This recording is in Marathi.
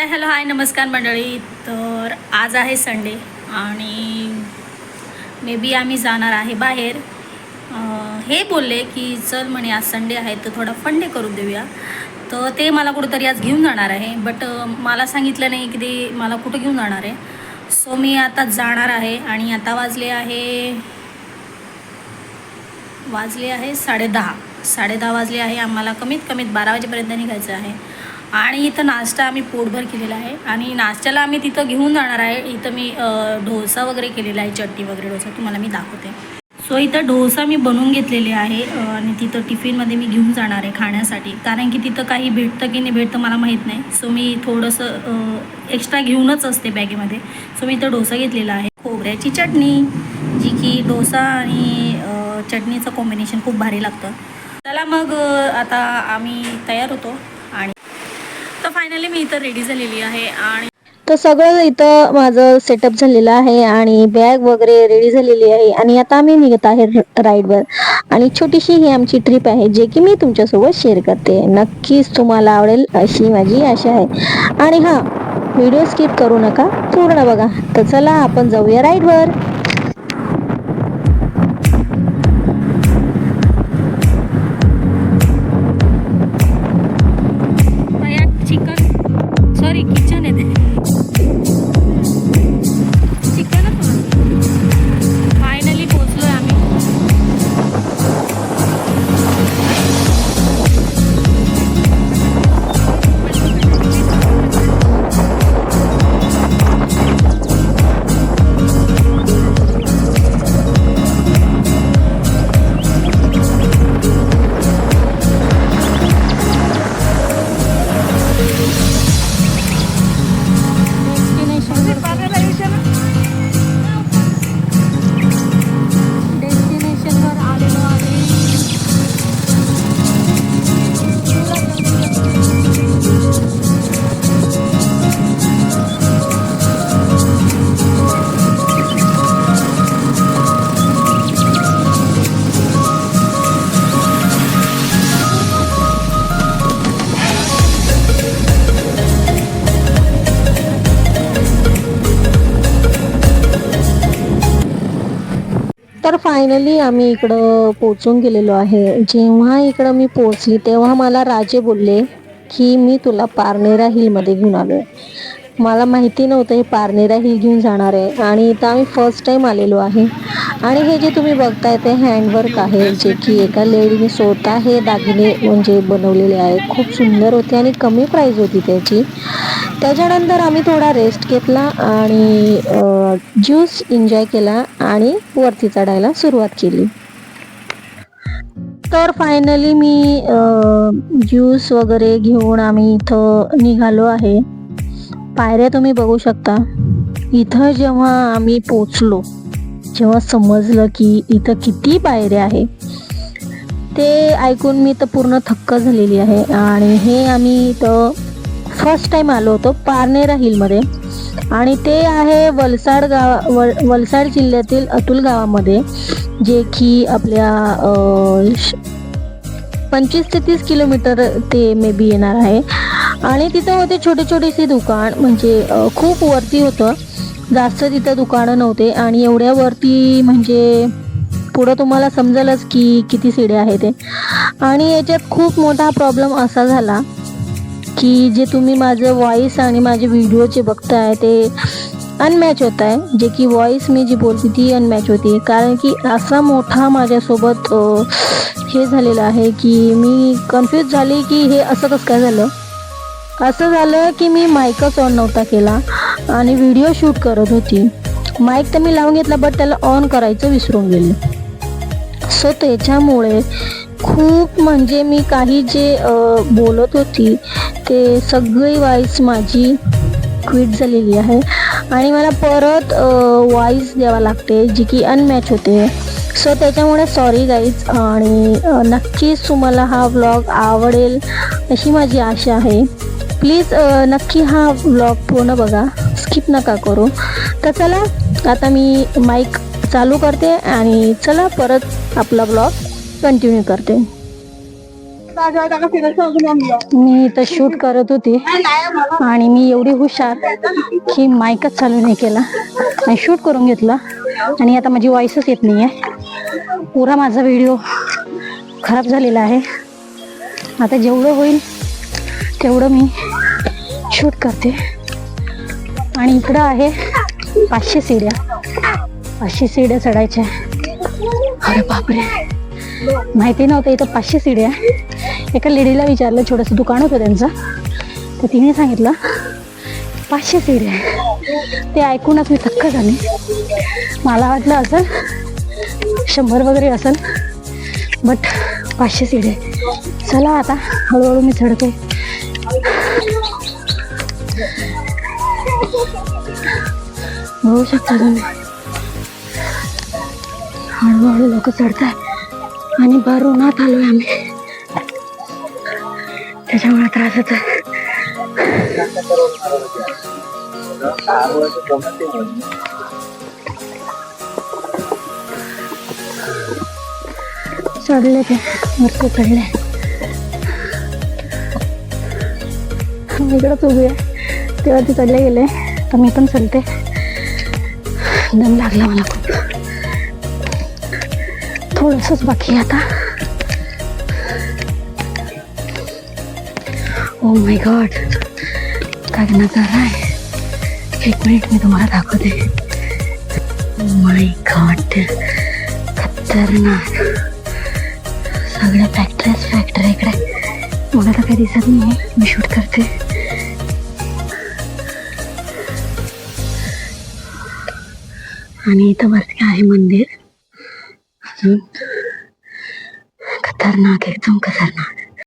हाय हॅलो हाय नमस्कार मंडळी. तर आज आहे संडे आणि मे बी आम्ही जाणार आहे बाहेर. हे बोलले की चल म्हणे आज संडे आहे तर थोडा फंडे करून देऊया. तर ते मला कुठंतरी आज घेऊन जाणार आहे बट मला सांगितलं नाही की ते मला कुठं घेऊन जाणार आहे. सो मी आता जाणार आहे आणि आता वाजले आहे वाजले आहे साडेदहा साडेदहा वाजले आहे आम्हाला कमीत कमीत बारा वाजेपर्यंत निघायचं आहे. आणि इथं नाश्ता आम्ही पोटभर केलेला आहे. आणि नाश्त्याला आम्ही तिथं घेऊन जाणार आहे. इथं मी डोसा वगैरे केलेला आहे चटणी वगैरे डोसा. तुम्हाला मी दाखवते. सो इथं डोसा मी बनवून घेतलेले आहे. आणि तिथं टिफिनमध्ये मी घेऊन जाणार आहे खाण्यासाठी. कारण की तिथं काही भेटतं की नाही भेटतं मला माहीत नाही. सो मी थोडंसं एक्स्ट्रा घेऊनच असते बॅगेमध्ये. सो मी इथं डोसा घेतलेला आहे. खोबऱ्याची चटणी जी की डोसा आणि चटणीचं कॉम्बिनेशन खूप भारी लागतं. चला मग आता आम्ही तयार होतो. फायनली मी इथं रेडी झालेली आहे आणि तर सगळं इथं माझं सेटअप झालेलं आहे आणि बॅग वगैरे रेडी झालेली आहे आणि आता आम्ही निघत आहे राईडवर आणि छोटीशी ही आमची ट्रिप आहे जे की मी तुमच्यासोबत शेअर करते. नक्कीच तुम्हाला आवडेल अशी माझी आशा आहे. आणि हां व्हिडिओ स्किप करू नका पूर्ण बघा. तर चला आपण जाऊया राईडवर तर फायनली आम्ही इकडं पोचून गेलेलो आहे. जेव्हा इकडं मी पोचली तेव्हा मला राजे बोलले की मी तुला पारनेरा हिलमध्ये घेऊन आलो मला माहिती नव्हतं हे पारनेरा हिल घेऊन जाणार आहे. आणि इथं आम्ही फर्स्ट टाईम आलेलो आहे. आणि हे जे तुम्ही बघताय ते हँडवर्क आहे जे की एका लेडीने स्वतः हे दागिने म्हणजे बनवलेले आहे खूप सुंदर होते आणि कमी प्राईज होती त्याची. त्याच्यानंतर आम्ही थोडा रेस्ट घेतला आणि ज्यूस एन्जॉय केला आणि वरती चढायला सुरुवात केली. तर फायनली मी ज्यूस वगैरे घेऊन आम्ही इथं निघालो आहे. पायऱ्या तुम्ही बघू शकता. इथं जेव्हा आम्ही पोचलो जेव्हा समजलं की इथं किती पायऱ्या आहे ते ऐकून मी तर पूर्ण थक्क झालेली आहे. आणि हे आम्ही इथं फर्स्ट टाईम आलो होतो पारनेरा हिलमध्ये. आणि ते आहे वलसाड गाव वल वलसाड जिल्ह्यातील अतुल गावामध्ये जे की आपल्या श- पंचवीस ते तीस किलोमीटर ते मे बी येणार आहे. आणि तिथं होते छोटे छोटेसे दुकान म्हणजे खूप वरती होतं. जास्त तिथं दुकानं नव्हते आणि एवढ्यावरती म्हणजे पुढं तुम्हाला समजेलच की किती सिड्या आहे ते. आणि याच्यात खूप मोठा प्रॉब्लेम असा झाला की जे तुम्ही माझं व्हॉइस आणि माझे व्हिडिओचे बघताय ते अनमॅच होत आहे जे की व्हॉइस मी जी बोलते ती अनमॅच होती. कारण की असा मोठा माझ्यासोबत हे झालेलं आहे की मी कन्फ्यूज झाली की हे असं कसं काय झालं? असं झालं की मी माईकच ऑन नव्हता केला. आणि व्हिडिओ शूट करत होती. माईक तर मी लावून घेतला बट त्याला ऑन करायचं विसरून गेले. सो त्याच्यामुळे खूप म्हणजे मी काही जे बोलत होती ते सगळी वॉईस माझी क्विट झालेली आहे. आणि मला परत वॉईस द्यावा लागते जी की अनमॅच होते. सो त्याच्यामुळे सॉरी गाईज आणि नक्कीच तुम्हाला हा व्लॉग आवडेल अशी माझी आशा आहे. प्लीज नक्की हा व्लॉग पूर्ण बघा. स्किप नका करू. तर चला आता मी माईक चालू करते आणि चला परत आपला ब्लॉग कंटिन्यू करते. मी इथं शूट करत होती आणि मी एवढी हुशार की माईकच चालू नाही केला. आणि शूट करून घेतलं. आणि आता माझी वॉइसच येत नाही आहे पुरा माझा व्हिडिओ खराब झालेला आहे. आता जेवढं होईल तेवढं मी शूट करते. आणि इकडं आहे पाचशे सीड्या. पाचशे सीड्या चढायच्या अरे बापरे. माहिती नव्हतं इथं पाचशे सीड्या आहे. एका लेडीला विचारलं छोटंसं दुकान होतं त्यांचं. तर तिने सांगितलं पाचशे सीड्या आहे. ते ऐकूनच मी थक्क झाले. मला वाटलं असेल शंभर वगैरे असेल बट पाचशे सीड्या चला आता हळूहळू मी चढते. बघू शकता तुम्ही हळूहळू लोक चढतात आणि भर उन्हात आलोय आम्ही. त्याच्यामुळे त्रास होत चढले ते वरती चढले. इकडंच उभी आहे. तेव्हा ते चढले गेले. तर मी पण चलते दम लागला मला खूप. थोडंसंच बाकी आता. ओ माय गॉड काय नजारा आहे. एक मिनिट मी तुम्हाला दाखवते. ओ माय गॉड खतरनाक. सगळ्या फॅक्टरीज फॅक्टरी इकडे. मला तर काही दिसत नाही मी शूट करते. आणि इथं वरती आहे मंदिर. अजून खतरनाक एकदम खतरनाक.